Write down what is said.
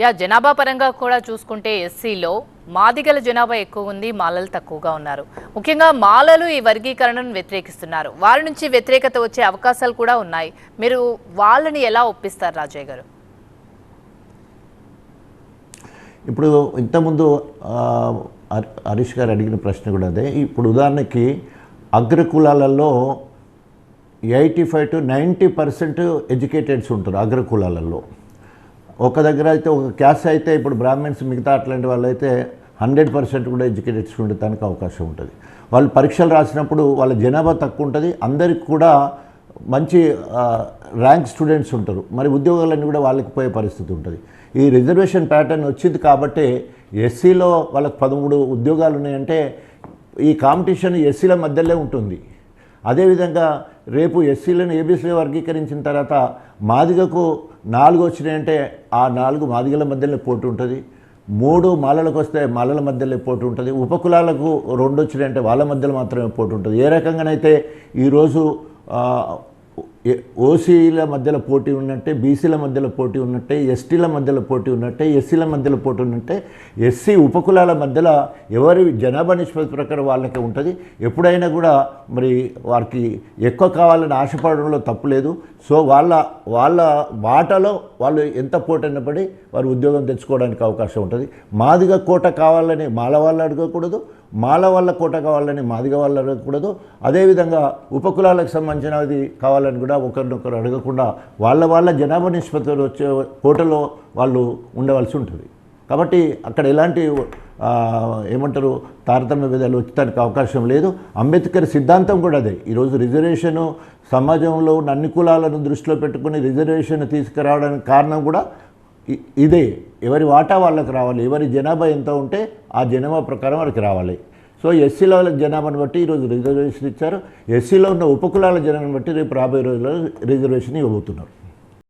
Yeah జనాభా పరంగా కూడా చూసుకుంటే ఎస్సీలో మాదిగల జనాభా ఎక్కువ ఉంది మాలలు తక్కువగా ఉన్నారు. ముఖ్యంగా మాలలు ఈ వర్గీకరణను వ్యతిరేకిస్తున్నారు. వారి నుంచి వ్యతిరేకత వచ్చే అవకాశాలు కూడా ఉన్నాయి. మీరు వాళ్ళని ఎలా ఒప్పిస్తారు రాజయ్య గారు? ఇప్పుడు ఇంతకుముందు హరీష్ గారు అడిగిన ప్రశ్న కూడా అదే. ఇప్పుడు ఉదాహరణకి అగ్రకులాలలో eighty five to ninety percent educateds ఉంటారు అగ్రకులాలలో. ఒక దగ్గర అయితే ఒక క్యాస్ట్ అయితే ఇప్పుడు బ్రాహ్మిన్స్ మిగతా అట్లాంటి వాళ్ళు అయితే హండ్రెడ్ పర్సెంట్ కూడా ఎడ్యుకేటెడ్స్ ఉండటానికి అవకాశం ఉంటుంది. వాళ్ళు పరీక్షలు రాసినప్పుడు వాళ్ళ జనాభా తక్కువ ఉంటుంది. అందరికి కూడా మంచి ర్యాంక్ స్టూడెంట్స్ ఉంటారు. మరి ఉద్యోగాలన్నీ కూడా వాళ్ళకి పోయే పరిస్థితి ఉంటుంది. ఈ రిజర్వేషన్ ప్యాటర్న్ వచ్చింది కాబట్టి ఎస్సీలో వాళ్ళకి పదమూడు ఉద్యోగాలు ఉన్నాయంటే ఈ కాంపిటీషన్ ఎస్సీల మధ్యలో ఉంటుంది. అదేవిధంగా రేపు ఎస్సీలను ఏబీసీలో వర్గీకరించిన తర్వాత మాదిగకు నాలుగు వచ్చినాయంటే ఆ నాలుగు మాదిగల మధ్యలో పోటీ ఉంటుంది. మూడు మాలలకు వస్తే మాలల మధ్యలో పోటీ ఉంటుంది. ఉపకులాలకు రెండు వచ్చినాయంటే వాళ్ళ మధ్యలో మాత్రమే పోటీ ఉంటుంది. ఏ రకంగానైతే ఈరోజు ఓసీల మధ్యలో పోటీ ఉన్నట్టే బీసీల మధ్యలో పోటీ ఉన్నట్టే ఎస్టీల మధ్యలో పోటీ ఉన్నట్టే ఎస్సీల మధ్యలో పోటీ ఉన్నట్టే ఎస్సీ ఉపకులాల మధ్యలో ఎవరి జనాభా నిష్పత్తి ప్రకారం వాళ్ళకే ఉంటుంది. ఎప్పుడైనా కూడా మరి వారికి ఎక్కువ కావాలని ఆశపడడంలో తప్పులేదు సో వాళ్ళ వాళ్ళ బాటలో వాళ్ళు ఎంత పోటైన పడి వారు ఉద్యోగం తెచ్చుకోవడానికి అవకాశం ఉంటుంది. మాదిగా కోట కావాలని మాల వాళ్ళు అడగకూడదు. మాల వాళ్ళ కోట కావాలని మాదిగ వాళ్ళు అడగకూడదు. అదేవిధంగా ఉపకులాలకు సంబంధించినది కావాలని కూడా ఒకరినొకరు అడగకుండా వాళ్ళ వాళ్ళ జనాభా నిష్పత్తులు వచ్చే కోటలో వాళ్ళు ఉండవలసి ఉంటుంది. కాబట్టి అక్కడ ఎలాంటి ఏమంటారు తారతమ్య విధాలు వచ్చడానికి అవకాశం లేదు. అంబేద్కర్ సిద్ధాంతం కూడా అదే. ఈరోజు రిజర్వేషను సమాజంలో ఉన్న అన్ని కులాలను దృష్టిలో పెట్టుకుని రిజర్వేషన్ తీసుకురావడానికి కారణం కూడా ఇదే ఎవరి వాటా వాళ్ళకి రావాలి ఎవరి జనాభా ఎంత ఉంటే ఆ జనాభా ప్రకారం వాళ్ళకి రావాలి. సో ఎస్సీల వాళ్ళ జనాభాను బట్టి ఈరోజు రిజర్వేషన్ ఇచ్చారు. ఎస్సీలో ఉన్న ఉపకులాల జనాభాను బట్టి రేపు రాబోయే రోజుల్లో రిజర్వేషన్ ఇవ్వబోతున్నారు.